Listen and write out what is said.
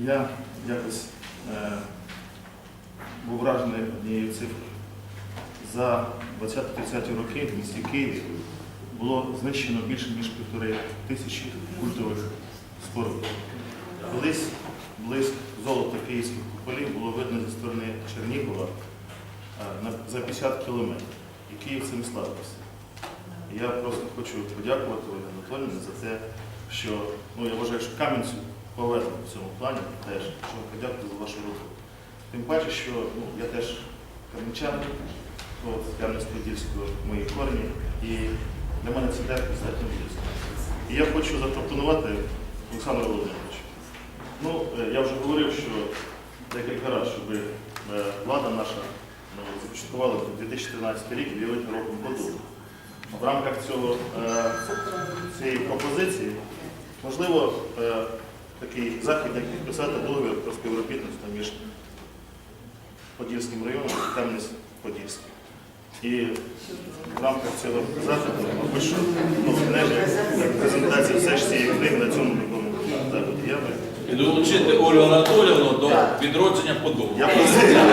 Я якось е, був вражений однією цифрою. За 20-30 роки в місті Києві було знищено більше ніж півтори тисячі культових споруд. Колись близько золота київських куполів було видно зі сторони Чернігова е, за 50 кілометрів. І Київ цим славився. Я просто хочу подякувати Ольгі Анатоліївні за те, що ну, я вважаю, що Кам'янцю повезло в цьому плані теж, що подякувати за вашу роботу. Тим паче, що ну, я теж кам'янчан, Кам'янець-Подільського, мої корні, і для мене це теж достатньо близько. І я хочу запропонувати Олександру Володимировичу. Ну, е, я вже говорив, що декілька разів, щоб е, влада наша ну, започаткувала 2013 рік об'явити роком подобу. В рамках цього, е, цієї пропозиції можливо е, такий захід, як підписати договір про співробітництво між Подільським районом і Кам'янець-Подільським. І в рамках цього заходу, мабуть, що ну, все ж цієї книги на цьому такому заході. Я би І долучити Олю Анатоліївну до відродження просив.